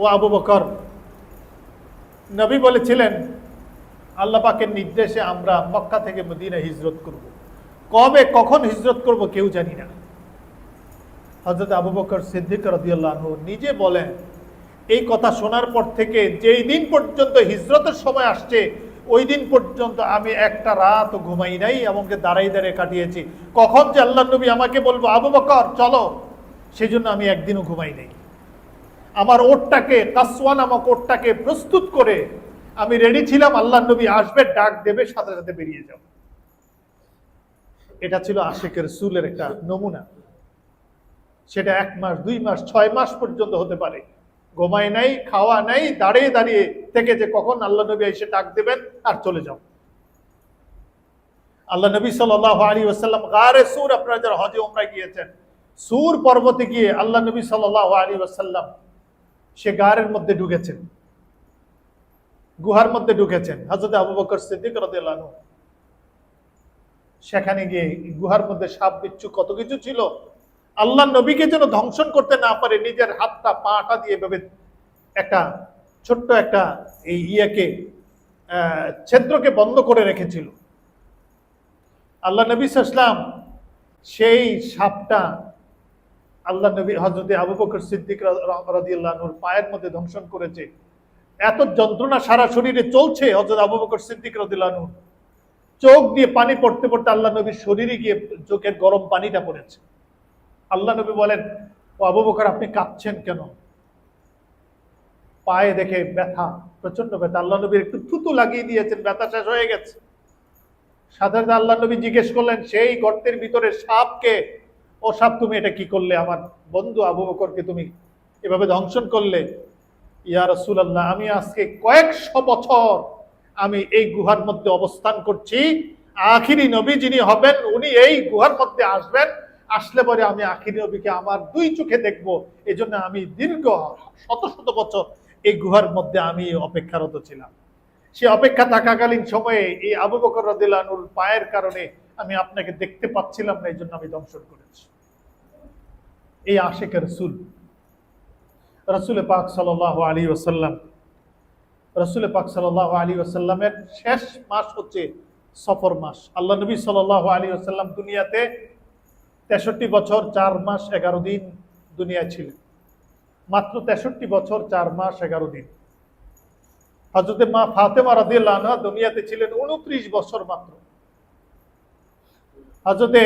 ও আবু বকর। নবী বলেছিলেন, আল্লাহ পাকের নির্দেশে আমরা মক্কা থেকে মদিনা হিজরত করব। কবে, কখন হিজরত করব কেউ জানি না। হজরত আবু বকর সিদ্দিক রদিয়াল্লাহ নিজে বলেন, এই কথা শোনার পর থেকে যেই দিন পর্যন্ত হিজরতের সময় আসছে, ওই দিন পর্যন্ত আমি একটা রাত ঘুমাই নাই এমনকি দাঁড়াই দাঁড়িয়ে কাটিয়েছি। কখন যে আল্লাহ নবী আমাকে বলব, আবু বকর, চলো। সেই জন্য আমি একদিনও ঘুমাই নাই। আমার ওটটাকে কাসওয়া নামক ওটটাকে প্রস্তুত করে আমি রেডি ছিলাম আল্লাহ নবী আসবে, ডাক দেবে, সাথে সাথে বেরিয়ে যাব। এটা ছিল আশেকের সুলের একটা নমুনা। সেটা এক মাস, দুই মাস, ছয় মাস পর্যন্ত হতে পারে। ঘুমায় নাই, খাওয়া নাই, দাঁড়িয়ে দাঁড়িয়ে থেকে যে কখন আল্লাহ নবী এসে ডাক দেবেন আর চলে যাও। আল্লাহ নবী সাল আলী ওসাল্লাম গারে সুর, আপনারা যারা হজে ওমরা গিয়েছেন, সুর পর্বতে গিয়ে আল্লাহ নবী সাল আলী ওসাল্লাম সে গারের মধ্যে ঢুকেছেন। গুহার মধ্যে ঢুকেছেন। হাজরত আবু বকর সিদ্দিক রাদিয়াল্লাহু সেখানে গিয়ে গুহার মধ্যে সাপ, বিচ্ছু কত কিছু ছিল। আল্লাহ নবীকে যেন ধ্বংসন করতে না পারে, নিজের হাতটা, পাটা দিয়ে এভাবে একটা ছোট্ট একটা এই ইয়েকে ছিদ্রকে বন্ধ করে রেখেছিল। আল্লাহ নবী ইসলাম সেই সাপটা আল্লাহ নবী হজরত আবু বকর সিদ্দিক পায়ের মধ্যে ধ্বংসন করেছে। এত যন্ত্রণা সারা শরীরে চলছে হজরত আবু বকর সিদ্দিক রাদিয়াল্লাহু চোখ দিয়ে পানি পড়তে পড়তে আল্লাহ নবীর শরীরে গিয়ে চোখের গরম পানিটা পড়েছে। আল্লাহ নবী বলেন, ও আবু বকর, আপনি কাঁপছেন কেন? পায়ে দেখে ব্যথা প্রচণ্ড ব্যথা। আল্লাহ নবীর একটু থুতু লাগিয়ে দিয়েছেন, ব্যথা শেষ হয়ে গেছে। সাধারণত আল্লাহ নবী জিজ্ঞেস করলেন, সেই গর্তের ভিতরে সাপকে ও সাপ, তুমি এটা কি করলে? আমার বন্ধু আবু বকরকে তুমি এভাবে ধ্বংসন করলে? ইয়া রাসূলুল্লাহ, আমি আজকে কয়েকশো বছর আমি এই গুহার মধ্যে অবস্থান করছি। আখিরি নবী যিনি হবেন, উনি এই গুহার মধ্যে আসবেন। আসলে পরে আমি আখিরি নবীকে আমার দুই চোখে দেখব। এই জন্য আমি দীর্ঘ শত শত বছর এই গুহার মধ্যে আমি অপেক্ষারত ছিলাম। সে অপেক্ষা থাকাকালীন সময়ে এই আবু বকর রদিলানুর পায়ের কারণে আমি আপনাকে দেখতে পাচ্ছিলাম না এই জন্য আমি দংশন করেছি। এই আশেকের রসুল রসুল পাক সাল আলী ওসাল্লাম রসুল পাক সাল আলী ওসাল্লামের শেষ মাস হচ্ছে সফর মাস। আল্লাহ নবী সাল আলী ওসাল্লাম দুনিয়াতে তেষট্টি বছর, চার মাস, এগারো দিন দুনিয়ায় ছিলেন। মাত্র তেষট্টি বছর, চার মাস, এগারো দিন। হজরতে মা ফাতেমা রাদিয়াল্লাহু দুনিয়াতে ছিলেন উনত্রিশ বছর মাত্র। হজরতে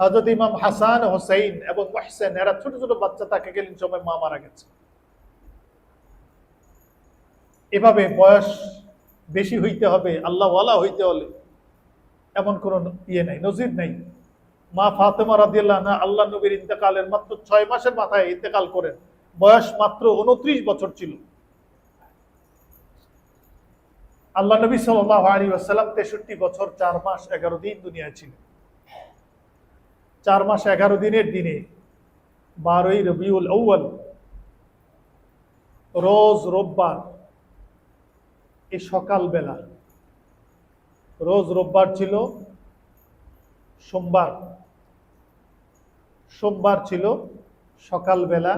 হজরত ইমাম হাসান হোসেন এবং মোহসেন, এরা ছোট ছোট বাচ্চা তাকে গেলেন সময় মা মারা গেছে। এভাবে বয়স বেশি হইতে হবে আল্লাহ ওয়ালা হইতে হলে এমন কোন ইয়ে নাই, নজির নাই। মা ফাতেমা রাদিয়াল্লাহু না আল্লাহ নবীর ইন্তেকালের মাত্র ছয় মাসের মাথায় ইন্তেকাল করেন। বয়স মাত্র উনত্রিশ বছর ছিল। আল্লাহ নবী সাল্লাহ আলী আসাল্লাম তেষট্টি বছর, চার মাস, এগারো দিন দুনিয়ায় ছিলেন। চার মাস, এগারো দিনের দিনে বারোই রবিউল আউ্য়াল, রোজ রোববার, এই সকালবেলা, রোজ রোববার ছিল সোমবার। সোমবার ছিল সকালবেলা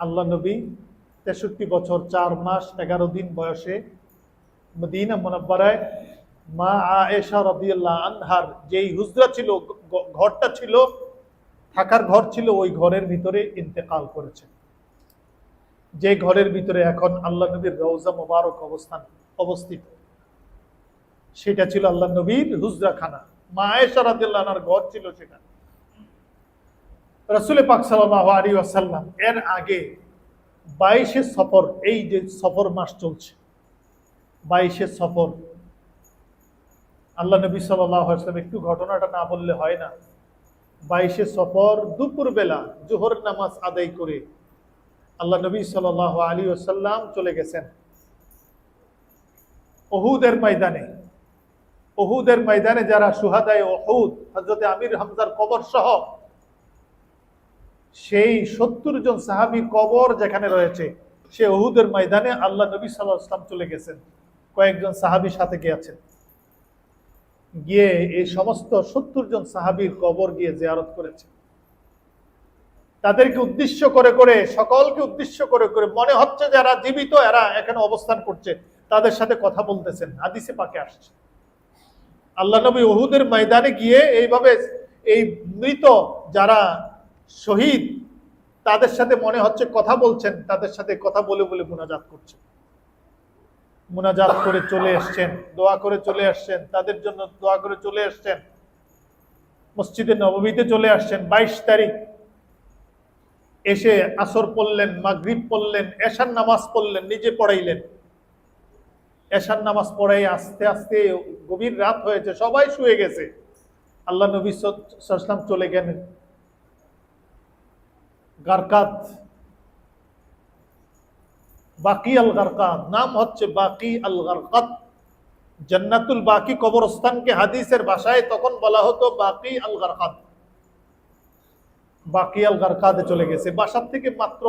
আল্লাহ নবী তেষট্টি বছর, চার মাস, এগারো দিন বয়সে মদিনা মোনাব্বারায়, মা আয়েশা রদিয়াল্লাহ আনহার যেই হুজরা ছিল ঘরটা ছিল, থাকার ঘর ছিল, ওই ঘরের ভিতরে ইন্তেকাল করেছেন যে ঘরের ভিতরে এখন আল্লাহ নবীর রওজা মোবারক অবস্থান, অবস্থিত। সেটা ছিল আল্লাহ নবীর হুজরাখানা। মা আয়েশা রদিয়াল্লাহ আনহার ঘর ছিল সেটা। রসুল পাক সাল্লাহ আলী আসাল্লাম এর আগে বাইশে সফর, এই যে সফর মাস চলছে বাইশে সফর। আল্লাহ নবী সাল্লাম একটু ঘটনাটা না বললে হয় না। বাইশে সফর দুপুর বেলা জোহর নামাজ আদায় করে আল্লাহ নবী সাল আলী আসাল্লাম চলে গেছেন। অহুদের ময়দানে। অহুদের ময়দানে যারা সুহাদায় অহুদ হজরতে আমির হামজার কবর সহ সেই সত্তর জন সাহাবি কবর যেখানে রয়েছে, সে অহুদের ময়দানে আল্লাহ নবী সাল্লাহ ইসলাম চলে গেছেন। কয়েকজন সাহাবি সাথে গিয়েছেন। গিয়ে এই সমস্ত সত্তর জন সাহাবির কবর গিয়ে জিয়ারত করেছে তাদেরকে উদ্দেশ্য করে করে, সকলকে উদ্দেশ্য করে করে, মনে হচ্ছে যারা জীবিত, এরা এখানে অবস্থান করছে, তাদের সাথে কথা বলতেছেন, হাদিসে পাকে আসছে। আল্লাহ নবী ওহুদের ময়দানে গিয়ে এইভাবে এই মৃত যারা শহীদ, তাদের সাথে মনে হচ্ছে কথা বলছেন, তাদের সাথে কথা বলে বলে মুনাজাত করছেন। মুনাজাত করে চলে এসছেন, দোয়া করে চলে আসছেন, তাদের জন্য দোয়া করে চলে আসছেন। মসজিদে নবমীতে চলে আসছেন, বাইশ তারিখ। এসে আসর পড়লেন, মাগরিব পড়লেন, এশার নামাজ পড়লেন, নিজে পড়াইলেন। এশার নামাজ পড়াই আস্তে আস্তে গভীর রাত হয়েছে, সবাই শুয়ে গেছে। আল্লাহ নবী সাল্লাম চলে গেলেন। গারকাত বাকি আল গারকাত। নাম হচ্ছে বাকি আল গারকাত। জান্নাতুল বাকি কবরস্থানকে হাদিসের ভাষায় তখন বলা হতো বাকি আল গারকাত। বাকি আল গারকাদে চলে গেছে। বাসার থেকে মাত্র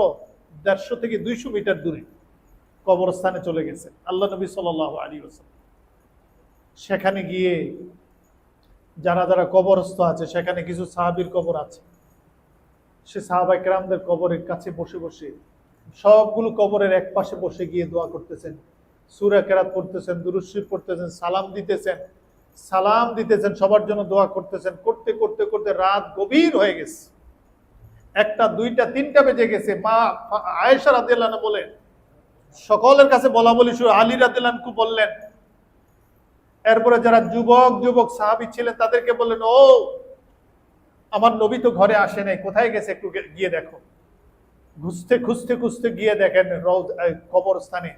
দেড়শো থেকে দুইশো মিটার দূরে কবরস্থানে চলে গেছে। আল্লাহ নবী সাল আলী ওসাল সেখানে গিয়ে যারা যারা কবরস্থ আছে, সেখানে কিছু সাহাবির কবর আছে। সে সাহাবাই কেরামদের কবরের কাছে বসে বসে সবগুলো কবরের এক পাশে বসে গিয়ে দোয়া করতেছেন। সুরা কেরাত পড়তেছেন দুরুশ্রী পড়তেছেন, সালাম দিতেছেন। সালাম দিতেছেন, সবার জন্য দোয়া করতেছেন। করতে করতে করতে রাত গভীর হয়ে গেছে। একটা, দুইটা, তিনটা বেজে গেছে। মা আয়েশা রাদিয়াল্লাহু আনহা বলে সকলের কাছে বলা বলি শুরু, আলী রাদিয়াল্লাহু বললেন, এরপরে যারা যুবক যুবক সাহাবী ছিলেন তাদেরকে বললেন, ও, আমার নবী তো ঘরে আসে নাই, কোথায় গেছে একটু গিয়ে দেখো। খুঁজতে খুঁজতে খুঁজতে গিয়ে দেখেন রৌদ কবরস্থানে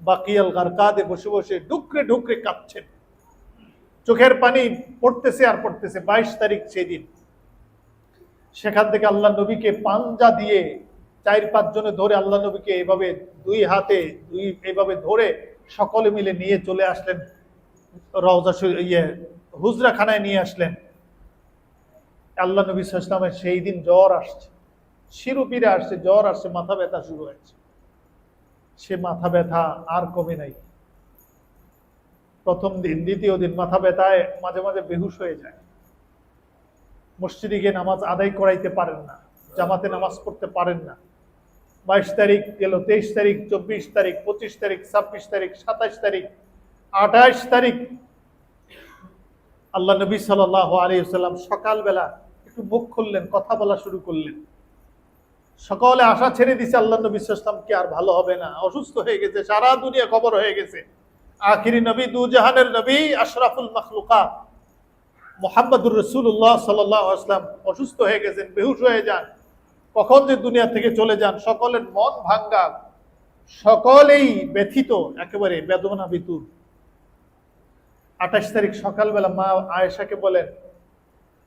বাকিয়াল গারকাদে বসে বসে ডুকরে ডুকরে কাঁপছেন। চোখের পানি পড়তেছে আর পড়তেছে। বাইশ তারিখ সেদিন। সেখান থেকে আল্লাহ নবীকে পাঞ্জা দিয়ে চার পাঁচ জনে ধরে আল্লাহ নবীকে এভাবে দুই হাতে, দুই, এভাবে ধরে সকলে মিলে নিয়ে চলে আসলেন। রওজা ইয়ে হুজরাখানায় নিয়ে আসলেন। আল্লাহ নবী সাল্লামের সেই দিন জ্বর আসছে। শিরুপিরে আসছে, জ্বর আসছে, মাথা ব্যথা শুরু হয়েছে। সে মাথা ব্যথা আর কমে নাই। প্রথম দিন, দ্বিতীয় দিন মাথা ব্যথায় মাঝে মাঝে বেহুশ হয়ে যায়। মসজিদে গিয়ে নামাজ আদায় করাইতে পারেন না, জামাতে নামাজ পড়তে পারেন না। বাইশ তারিখ গেল, তেইশ তারিখ, চব্বিশ তারিখ, পঁচিশ তারিখ, ছাব্বিশ তারিখ সাতাশ তারিখ, আঠাশ তারিখ। আল্লাহ নবী সাল্লাহ আলিয়াল্লাম সকালবেলা একটু মুখ খুললেন, কথা বলা শুরু করলেন। সকলে আশা ছেড়ে দিছে, আল্লাহ নবী সাল্লাম কি আর ভালো হবে না? অসুস্থ হয়ে গেছে, সারা দুনিয়া খবর হয়ে গেছে। আখিরি নবী, দু জাহানের নবী, আশরাফুল মখলুকা মোহাম্মদুর রসুল্লাহ সাল্লাহ আসলাম অসুস্থ হয়ে গেছেন, বেহুশ হয়ে যান। কখন যে দুনিয়া থেকে চলে যান, সকলের মন ভাঙ্গা। সকলেই ব্যথিত, একেবারে বেদনা বিতুর আঠাশ তারিখ সকালবেলা মা আয়েশাকে বলেন,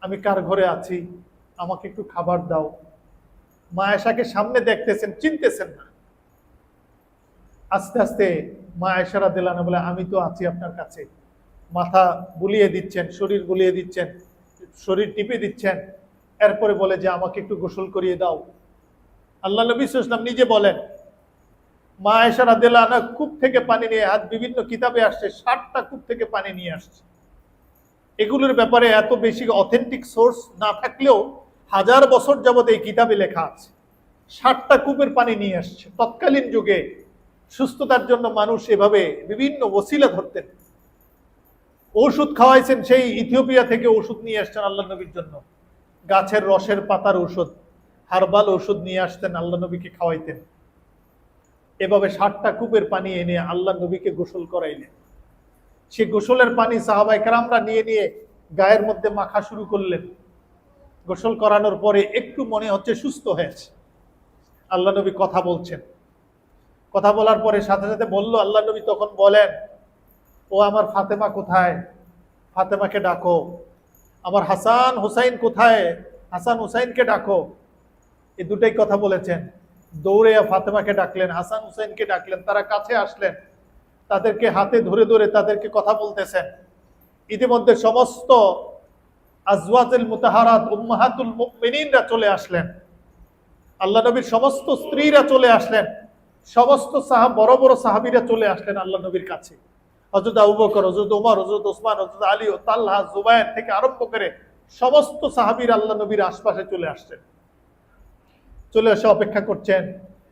আমি কার ঘরে আছি? আমাকে একটু খাবার দাও। মা আয়েশাকে সামনে দেখতেছেন, চিনতেছেন না। আস্তে আস্তে মা আয়েশারা দিলানা বলে, আমি তো আছি আপনার কাছে। মাথা বুলিয়ে দিচ্ছেন, শরীর বুলিয়ে দিচ্ছেন, শরীর টিপে দিচ্ছেন। এরপরে বলে যে, আমাকে একটু গোসল করিয়ে দাও। আল্লাহ নবী ইসলাম নিজে বলেন, মা রাদিয়াল্লাহু আনহা কূপ থেকে পানি নিয়ে, হাত বিভিন্ন কিতাবে আসছে, ষাটটা কূপ থেকে পানি নিয়ে আসছে। এগুলোর ব্যাপারে এত বেশি অথেন্টিক সোর্স না থাকলেও হাজার বছর যাবত এই কিতাবে লেখা আছে। ষাটটা কূপের পানি নিয়ে আসছে। তৎকালীন যুগে সুস্থতার জন্য মানুষ এভাবে বিভিন্ন ওসিলা ধরতেন। ঔষধ খাওয়াইছেন সেই ইথিওপিয়া থেকে ওষুধ নিয়ে আসছেন আল্লাহ নবীর জন্য। গাছের রসের পাতার ওষুধ হার্বাল ওষুধ নিয়ে আসতেন আল্লাহ নবীকে খাওয়াইতেন। এভাবে ষাটটা কূপের পানি এনে আল্লাহ নবীকে গোসল করাইলেন। সে গোসলের পানি সাহাবাই কারামরা নিয়ে নিয়ে গায়ের মধ্যে মাখা শুরু করলেন। গোসল করানোর পরে একটু মনে হচ্ছে সুস্থ হয়েছে। আল্লাহ নবী কথা বলছেন। কথা বলার পরে সাথে সাথে বলল, আল্লাহ নবী তখন বলেন, ও আমার ফাতেমা কোথায়? ফাতেমাকে ডাকো। আমার হাসান হুসাইন কোথায়? হাসান হুসাইনকে ডাকো। এই দুটাই কথা বলেছেন। দৌড়ে ফাতেমাকে ডাকলেন, হাসান হুসাইনকে ডাকলেন, তারা কাছে আসলেন। তাদেরকে হাতে ধরে ধরে তাদেরকে কথা বলতেছেন। ইতিমধ্যে সমস্ত আজওয়াজুল মুতাহারাত, উম্মাহাতুল মুমিনিনরা চলে আসলেন। আল্লাহ নবীর সমস্ত স্ত্রীরা চলে আসলেন। সমস্ত সাহাব, বড় বড় সাহাবীরা চলে আসলেন আল্লাহ নবীর কাছে। হজরত আবু বকর হজরত উমর হজরত ওসমান হজরত আলী ও তাল্লাহ জুবায়ের থেকে আরম্ভ করে সমস্ত সাহাবীর আল্লাহ নবীর আশপাশে চলে আসছেন। চলে এসে অপেক্ষা করছেন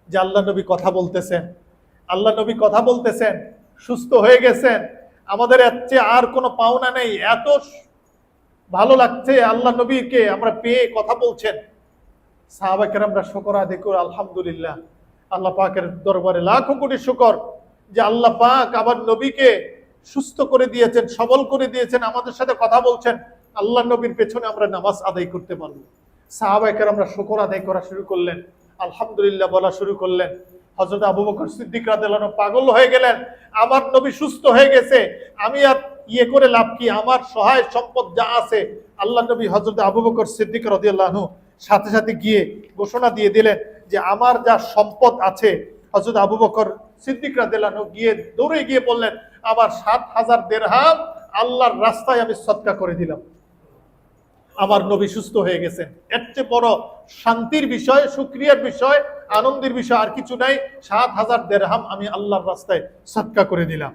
যে আল্লাহ নবী কথা বলতেছেন। আল্লাহ নবী কথা বলতেছেন, সুস্থ হয়ে গেছেন। আমাদের এর চেয়ে আর কোনো পাওনা নেই। এত ভালো লাগছে, আল্লাহ নবীকে আমরা পেয়ে কথা বলছেন। সাহাবাকের আমরা শকর আদি করে, আলহামদুলিল্লাহ, আল্লাহ পাকের দরবারে লাখো কোটি শুকর যে আল্লাহ পাক আবার নবীকে সুস্থ করে দিয়েছেন, সবল করে দিয়েছেন, আমাদের সাথে কথা বলছেন। আল্লাহ নবীর পেছনে আমরা নামাজ আদায় করতে পারব। সাহাবাকের আমরা শুকর আদায় করা শুরু করলেন, আলহামদুলিল্লাহ বলা শুরু করলেন। হজরত আবু বকর সিদ্দিক রাদিয়াল্লাহু পাগল হয়ে গেলেন, আমার নবী সুস্থ হয়ে গেছে, আমি আর ইয়ে করে লাভ কি? আমার সহায় সম্পদ যা আছে, আল্লাহ নবী হজরত আবু বকর সিদ্দিক রাদিয়াল্লাহু আনহু সাথে সাথে গিয়ে ঘোষণা দিয়ে দিলেন যে আমার যা সম্পদ আছে হজরত আবু বকর সিদ্দিক রাদিয়াল্লাহু গিয়ে দৌড়ে গিয়ে বললেন, আমার সাত হাজার দেড়হাম আল্লাহর রাস্তায় আমি সৎকা করে দিলাম। আমার নবী সুস্থ হয়ে গেছেন। এর চেয়ে বড় শান্তির বিষয়, সুক্রিয়ার বিষয়, আনন্দের বিষয় আর কিছু নাই। সাত হাজার দেড়হাম আমি আল্লাহর রাস্তায় সৎকা করে দিলাম।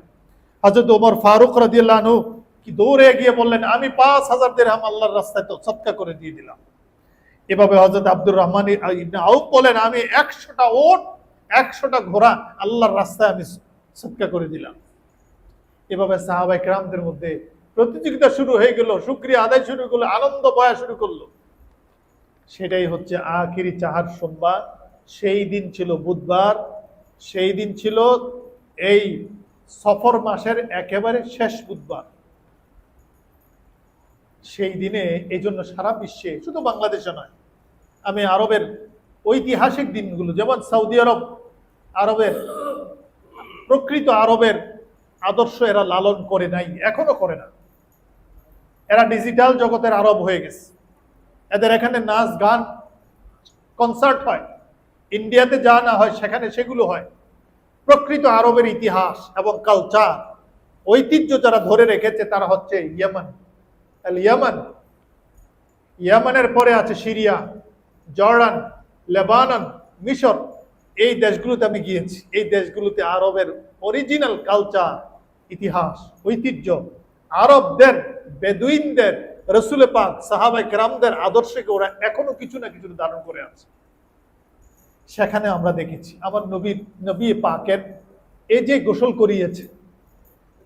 হজরত ওমর ফারুক রাদিয়াল্লাহু কি দৌড়ে গিয়ে বললেন, আমি পাঁচ হাজার দেড়হাম আল্লাহর রাস্তায় তো সৎকা করে দিয়ে দিলাম। এভাবে হজরত আব্দুর রহমান আউফ বলেন, আমি একশোটা ওট, একশোটা ঘোড়া আল্লাহর রাস্তায় আমি সৎকা করে দিলাম। এভাবে সাহাবাই ক্রামদের মধ্যে প্রতিযোগিতা শুরু হয়ে গেল সুক্রিয়া আদায় শুরু করল, আনন্দ বয়া শুরু করল। সেটাই হচ্ছে আখিরি চাহার সোমবার। সেই দিন ছিল বুধবার, সেই দিন ছিল এই সফর মাসের একেবারে শেষ বুধবার। সেই দিনে, এই জন্য সারা বিশ্বে, শুধু বাংলাদেশে নয়, আমি আরবের ঐতিহাসিক দিনগুলো, যেমন সৌদি আরব, আরবের, প্রকৃত আরবের আদর্শ এরা লালন করে নাই, এখনও করে না। এরা ডিজিটাল জগতের আরব হয়ে গেছে। এদের এখানে নাচ, গান, কনসার্ট হয়। ইন্ডিয়াতে যা না হয়, সেখানে সেগুলো হয়। প্রকৃত আরবের ইতিহাস এবং কালচার ঐতিহ্য যারা ধরে রেখেছে তারা হচ্ছে ইয়েমান। ইয়ামান, ইয়ামানের পরে আছে সিরিয়া, জর্ডান, লেবানন, মিশর। এই দেশগুলোতে আমি গিয়েছি। এই দেশগুলোতে আরবের অরিজিনাল কালচার ইতিহাস, ঐতিহ্য, আরবদের, বেদুইনদের, রসুলে পাক সাহাবাই কেরামদের আদর্শকে ওরা এখনও কিছু না কিছু ধারণ করে আছে। সেখানে আমরা দেখেছি। আমার নবী নবী পাকের এই যে গোসল করিয়েছে,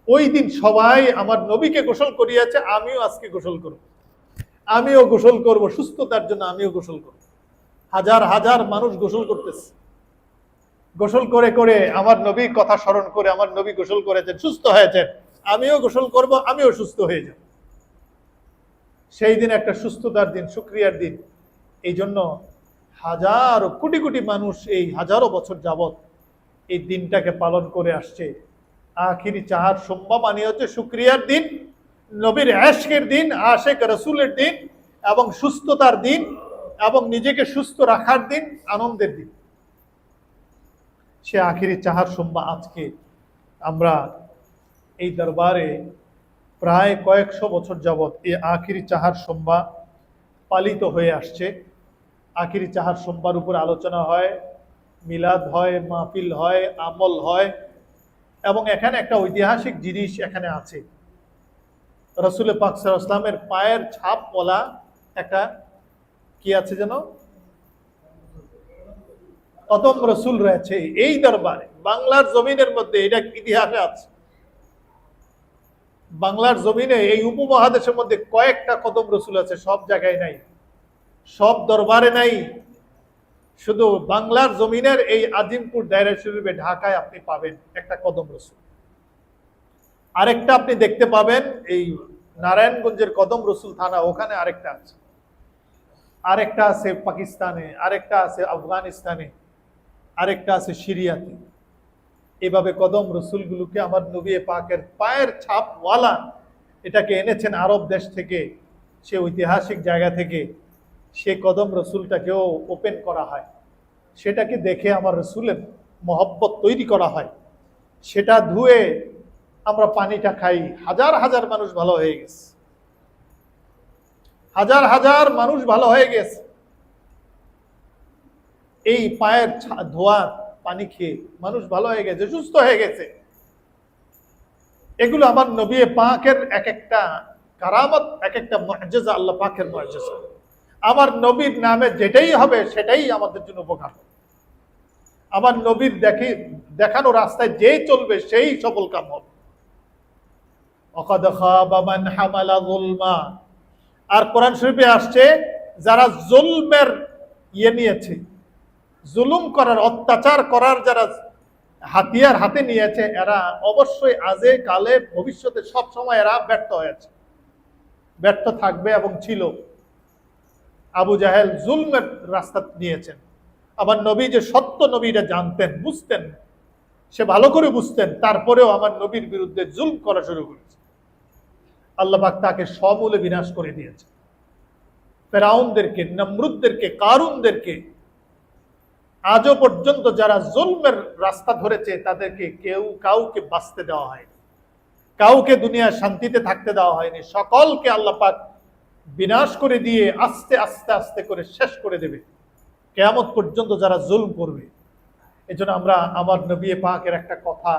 ওই দিন সবাই আমার নবীকে গোসল করিয়েছে, আমিও আজকে গোসল করব। আমিও গোসল করব, সুস্থতার জন্য আমিও গোসল করব। হাজার হাজার মানুষ গোসল করতেছে। গোসল করে করে আমার নবীর কথা স্মরণ করে আমার নবী গোসল করেছেন, সুস্থ হয়েছেন। আমিও গোসল করব, আমিও সুস্থ হয়ে যাব। সেই দিন একটা সুস্থতার দিন শুক্রিয়ার দিন। এই জন্য হাজারো, কোটি কোটি মানুষ এই হাজারো বছর যাবত এই দিনটাকে পালন করে আসছে। আখিরি চাহার সোমবার মানে হচ্ছে শুক্রিয়ার দিন, নবীর অ্যাশকের দিন, আশেক রসুলের দিন এবং সুস্থতার দিন এবং নিজেকে সুস্থ রাখার দিন, আনন্দের দিন। সে আখিরি চাহার সোমবার আজকে আমরা এই দরবারে প্রায় কয়েকশো বছর যাবৎ এই আখিরি চাহার সোমবার পালিত হয়ে আসছে। আখিরি চাহার সোমবার উপর আলোচনা হয়, মিলাদ হয়, মাহফিল হয়, আমল হয়, এবং এখানে একটা ঐতিহাসিক জিনিস এখানে আছে। রসুল পাক ইসলামের পায়ের ছাপ বলা একটা কি আছে যেন? কদম রসুল রয়েছে এই দরবারে। বাংলার জমিনের মধ্যে এটা ইতিহাসে আছে? বাংলার জমিনে এই উপমহাদেশের মধ্যে কয়েকটা কদম রসুল আছে, সব জায়গায় নাই। সব দরবারে নাই। শুধু বাংলার জমিনের এই আজিমপুর দায়রা শরীফে ঢাকায় আপনি পাবেন একটা কদম রসুল আরেকটা আপনি দেখতে পাবেন এই নারায়ণগঞ্জের কদম রসুল থানা, ওখানে আরেকটা আছে। আরেকটা আছে পাকিস্তানে, আরেকটা আছে আফগানিস্তানে, আরেকটা আছে সিরিয়াতে। এভাবে কদম রসুলগুলোকে আমার নবী পাকের পায়ের ছাপওয়ালা এটাকে এনেছেন আরব দেশ থেকে, সে ঐতিহাসিক জায়গা থেকে। সে কদম রসুলটাকেও ওপেন করা হয়। সেটাকে দেখে আমার রসুলের মহব্বত তৈরি করা হয়। সেটা ধুয়ে আমরা পানিটা খাই। হাজার হাজার মানুষ ভালো হয়ে গেছে। হাজার হাজার মানুষ ভালো হয়ে গেছে। এই পায়ের ধোয়া, পানি খেয়ে মানুষ ভালো হয়ে গেছে, সুস্থ হয়ে গেছে। এগুলো আমার নবী পাকের এক একটা কারামত, এক একটা মর্যাদা, আল্লাহ পাকের মর্যাদা। আমার নবীর নামে যেটাই হবে সেটাই আমাদের জন্য উপকার আমার নবীর দেখি, দেখানো রাস্তায় যেই চলবে সেই সফল কাম হবে। আর কোরআন শরীফে আসছে, যারা জুলমের ইয়ে নিয়েছে, জুলুম করার, অত্যাচার করার যারা হাতিয়ার হাতে নিয়েছে, এরা অবশ্যই আজে কালে ভবিষ্যতে সব সময় এরা ব্যর্থ হয়েছে। ব্যর্থ থাকবে এবং ছিল। আবু জাহেল জুলমের রাস্তা নিয়েছেন। আবার নবী যে সত্য নবীরা জানতেন, বুঝতেন, সে ভালো করে বুঝতেন, তারপরেও আমার নবীর বিরুদ্ধে জুলম করা শুরু করেছে। আল্লাহবাক তাকে সমূলে বিনাশ করে দিয়েছে ফেরাউনদেরকে, নমরুদদেরকে, কারুনদেরকে আজও পর্যন্ত যারা জুলমের রাস্তা ধরেছে, তাদেরকে কেউ কাউকে বাঁচতে দেওয়া হয়নি। কাউকে দুনিয়ার শান্তিতে থাকতে দেওয়া হয়নি। সকলকে আল্লাহ পাক বিনাশ করে দিয়ে আস্তে আস্তে আস্তে করে শেষ করে দেবে কেয়ামত পর্যন্ত যারা জুলম করবে এজন্য আমরা আমার নবী পাকের একটা কথা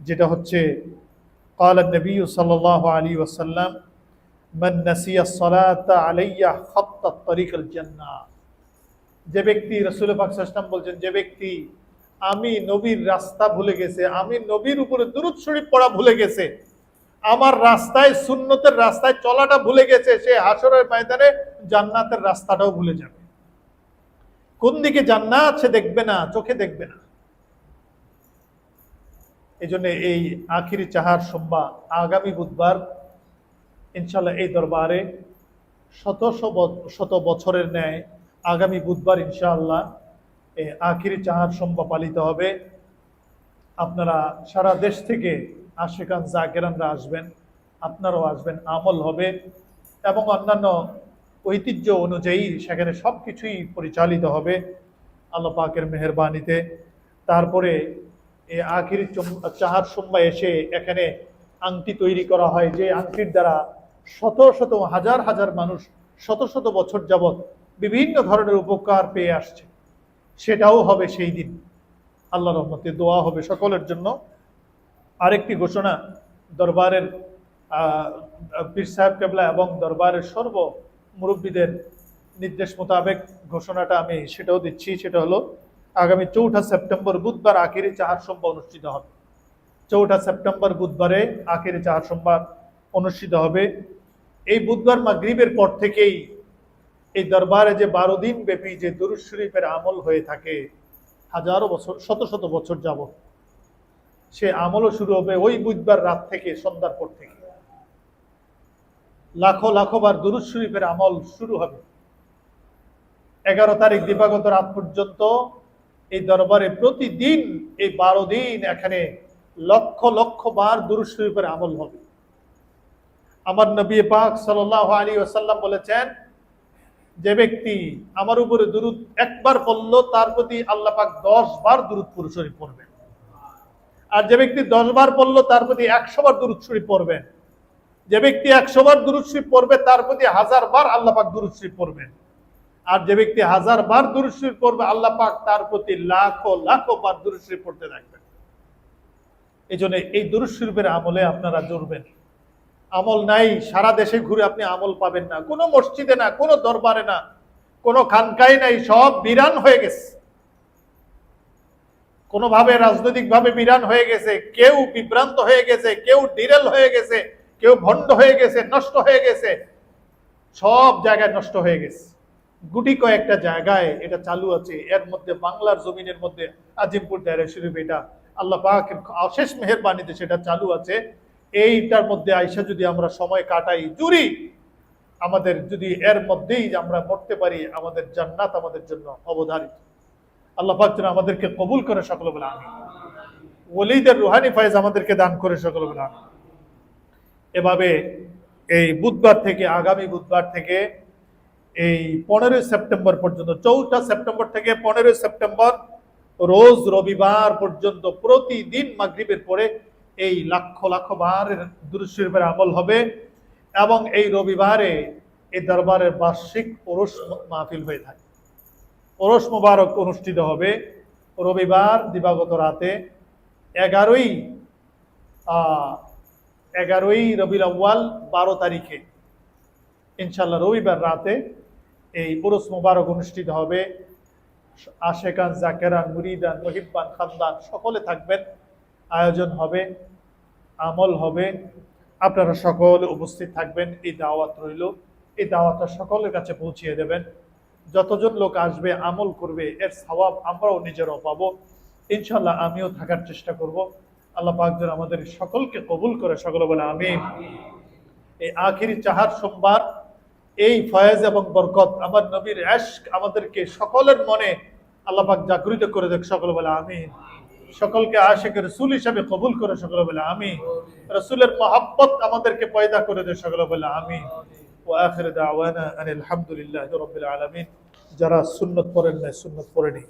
যেটা হচ্ছে قال النبي صلى الله عليه وسلم من نسي الصلاة علي خط الطريق الجنة যে ব্যক্তি রসুল পাক সাল্লাম বলছেন যে ব্যক্তি আমি নবীর রাস্তা ভুলে গেছে আমি নবীর উপরে দুরুদ শরীফ পড়া ভুলে গেছে আমার রাস্তায়, সুন্নতের রাস্তায় চলাটা ভুলে গেছে, সে হাসরের ময়দানে জান্নাতের রাস্তাটাও ভুলে যাবে। কোন দিকে জান্নাত, সে দেখবে না, চোখে দেখবে না। এই জন্য এই আখিরি চাহার সোমবার, আগামী বুধবার, ইনশাল্লাহ এই দরবারে শত শত বছরের ন্যায় আগামী বুধবার ইনশাআল্লাহ এই আখিরি চাহার সোমবার পালিত হবে। আপনারা সারা দেশ থেকে আশেকান জাকেরানরা আসবেন, আপনারাও আসবেন, আমল হবে এবং অন্যান্য ঐতিহ্য অনুযায়ী সেখানে সব কিছুই পরিচালিত হবে আল্লাহ পাকের মেহরবানিতে। তারপরে এই আখিরি চাহার সোমবার এসে এখানে আংটি তৈরি করা হয়, যে আংটির দ্বারা শত শত, হাজার হাজার মানুষ শত শত বছর যাবৎ বিভিন্ন ধরনের উপকার পেয়ে আসছে। সেটাও হবে সেই দিন। আল্লাহ রহমতে দোয়া হবে সকলের জন্য। আরেকটি ঘোষণা দরবারের পীর সাহেব কেবলা এবং দরবারের সর্ব মুরব্বীদের নির্দেশ মোতাবেক ঘোষণাটা আমি সেটাও দিচ্ছি, সেটা হলো আগামী চৌঠা সেপ্টেম্বর বুধবার আখেরি চাহার সোমবার অনুষ্ঠিত হবে। চৌঠা সেপ্টেম্বর বুধবারে আখেরি চাহার সোমবার অনুষ্ঠিত হবে। এই বুধবার মাগরিবের পর থেকেই এই দরবারে যে বারো দিন ব্যাপী যে দুরুদ শরীফের আমল হয়ে থাকে, হাজারো বছর, শত শত বছর যাব সে আমলও শুরু হবে ওই বুধবার রাত থেকে, সন্ধ্যার পর থেকে। লাখো লাখো বার দুরুদ শরীফের আমল শুরু হবে। এগারো তারিখ দিবাগত রাত পর্যন্ত এই দরবারে প্রতিদিন এই বারো দিন এখানে লক্ষ লক্ষ বার দুরুদ শরীফের আমল হবে। আমার নবী পাক সাল্লাহ আলী ওসাল্লাম বলেছেন, যে ব্যক্তি আমার উপরে দুরুদ একবার পড়ল, তার প্রতি আল্লাহ পাক দশ বার দুরুদ পুরুষ শরীফ পড়বেন আর যে ব্যক্তি দশ বার পড়ল, তার প্রতি একশো বার দুরুদ শরীফ পড়বেন যে ব্যক্তি একশো বার দুরুদ পড়বে, তার প্রতি হাজার বার আল্লাহ শরীফ পড়বেন আর যে ব্যক্তি হাজার বার দুরুদ পড়বে আল্লাহ পাক তার প্রতি লাখো লাখো বার দুরুদ শরীফ পড়তে থাকবেন এই জন্য এই দুরুদ আমলে আপনারা জুড়বেন। আমল নাই, সারা দেশে ঘুরে আপনি আমল পাবেন না। কোনো মসজিদে না, কোনো দরবারে না, কোনো খানকাই নাই, সব বিরান হয়ে গেছে। কোনোভাবে রাজনৈতিকভাবে বিরান হয়ে গেছে, কেউ বিভ্রান্ত হয়ে গেছে, কেউ ডিরেল হয়ে গেছে, কেউ ভণ্ড হয়ে গেছে, নষ্ট হয়ে গেছে, সব জায়গায় নষ্ট হয়ে গেছে। গুটি কয়েকটা জায়গায় এটা চালু আছে, এর মধ্যে বাংলার জমিনের মধ্যে আজিমপুর দায়রা শরীফ এটা আল্লাহ পাকের অশেষ মেহেরবানিতে সেটা চালু আছে। এইটার মধ্যে আইসা যদি আমরা সময় কাটাই জুরি আমাদের যদি এর মধ্যেই আমরা মরতে পারি, আমাদের জান্নাত আমাদের জন্য অবধারিত। আল্লাহ পাক যেন আমাদেরকে কবুল করে সকল বলে আমি ওলিদের রুহানি ফাইজ আমাদেরকে দান করে সকল বলে আমি এভাবে এই বুধবার থেকে, আগামী বুধবার থেকে, এই পনেরোই সেপ্টেম্বর পর্যন্ত, চৌঠা সেপ্টেম্বর থেকে পনেরোই সেপ্টেম্বর, রোজ রবিবার পর্যন্ত, প্রতিদিন মাগরিবের পরে এই লাখ লাখ বারের দুরুশরীফের আমল হবে এবং এই রবিবারে এই দরবারের বার্ষিক পুরুষ মাহফিল হয়ে থাকে। ওরস মোবারক অনুষ্ঠিত হবে রবিবার দিবাগত রাতে এগারোই এগারোই রবিউল আউ্য়াল বারো তারিখে। ইনশাল্লাহ রবিবার রাতে এই পুরুষ মুবারক অনুষ্ঠিত হবে। আশেকান জাকেরান, মুরিদান, মহিব্বান, খানদান সকলে থাকবেন। আয়োজন হবে, আমল হবে। আপনারা সকলে উপস্থিত থাকবেন। এই দাওয়াত রইল। এই দাওয়াতটা সকলের কাছে পৌঁছিয়ে দেবেন। যতজন লোক আসবে, আমল করবে, এর সওয়াব আমরাও নিজেরাও পাবো। ইনশাল্লাহ আমিও থাকার চেষ্টা করব। আল্লাহ পাক যেন আমাদের সকলকে কবুল করে, সকলে বলে আমিন। এই আখিরি চাহার সোমবার, এই ফয়েজ এবং বরকত, আমার নবীর এশক আমাদেরকে সকলের মনে আল্লাহ পাক জাগৃত করে দেখ, সকলে বলে আমিন। সকলকে আশেখ রসুল হিসাবে কবুল করে, সকলে বলে আমি রসুলের মহাব্বত আমাদেরকে পয়দা করে দে সকলে বলে আমি ও আখির দাওয়ানা আনিল হামদুলিল্লাহ রবিল আলমিন যারা সুন্নত পড়েন নাই সুন্নত পড়েনি